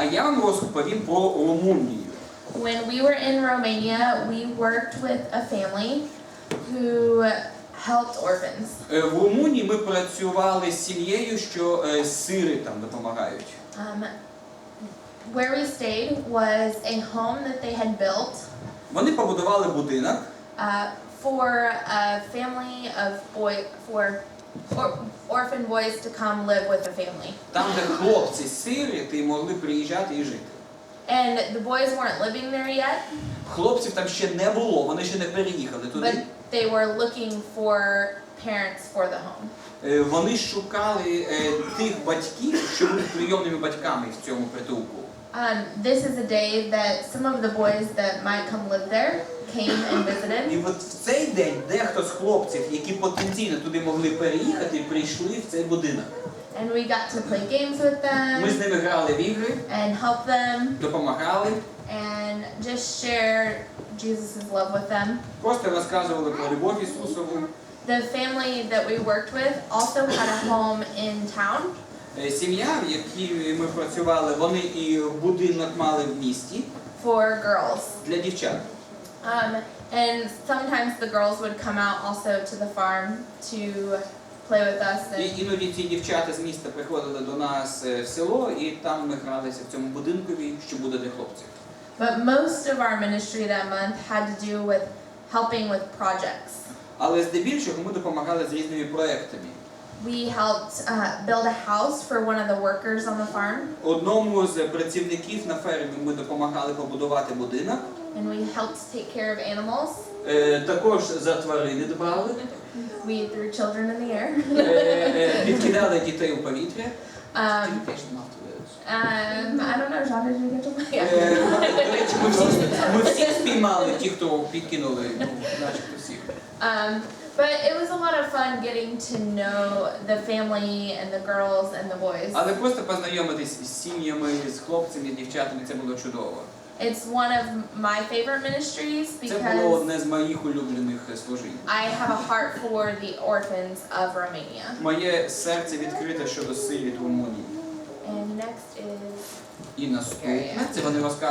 А я вам розповім про Румунію. When we were in Romania, we worked with a family who helped orphans. Е, В Румунії ми працювали з сім'єю, що е, сири там допомагають. Um, where we stayed was a home that they had built Вони побудували будинок. uh, for a family of boy for or, orphan boys to come live with the family. Там, де хлопці сироти могли приїжджати і жити. And the boys weren't living there yet, Хлопців там ще не було, вони ще не переїхали but туди. they were looking for parents for the home. Е, Вони шукали е, тих батьків, що будуть прийомними батьками в цьому притулку. Um, this is a day that some of the boys that might come live there came and visited. І от в цей день дехто з хлопців, які потенційно туди могли переїхати, прийшли в цей будинок. And we got to play games with Ми з them ними грали в ігри, and help them допомагали, and just share Jesus' love with them. просто розказували про любов Ісусову. The family that we worked with also had a home in town. Е, Сім'я, в якій ми працювали, вони і будинок мали в місті for girls. для дівчат. Um, and sometimes the girls would come out also to the farm to play with us. І And, іноді ці дівчата з міста приходили до нас е, в село, і там ми гралися в цьому будинкові, що буде для хлопців. but most of our ministry that month had to do with helping with projects. Але здебільшого ми допомагали з різними проектами. We helped uh, build a house for one of the workers on the farm, Одному з працівників на фермі ми допомагали побудувати будинок. and we helped take care of animals. Е, Також за тварини дбали, We threw children in the air. Е, е, відкидали дітей у повітря. Um, um, I don't know, John, did you get to? Е, До речі, ми всі, ми всі спіймали ті, хто підкинули, ну, начебто всіх. Um, but it was a lot of fun getting to know the family and the girls and the boys. Але просто познайомитись з сім'ями, з хлопцями, дівчатами, це було чудово. It's one of my favorite ministries Це було because одне з моїх улюблених е, служінь. I have a heart for the orphans of Romania. Моє серце відкрите щодо сиріт Румунії. And next is І наступне, це вони розказують.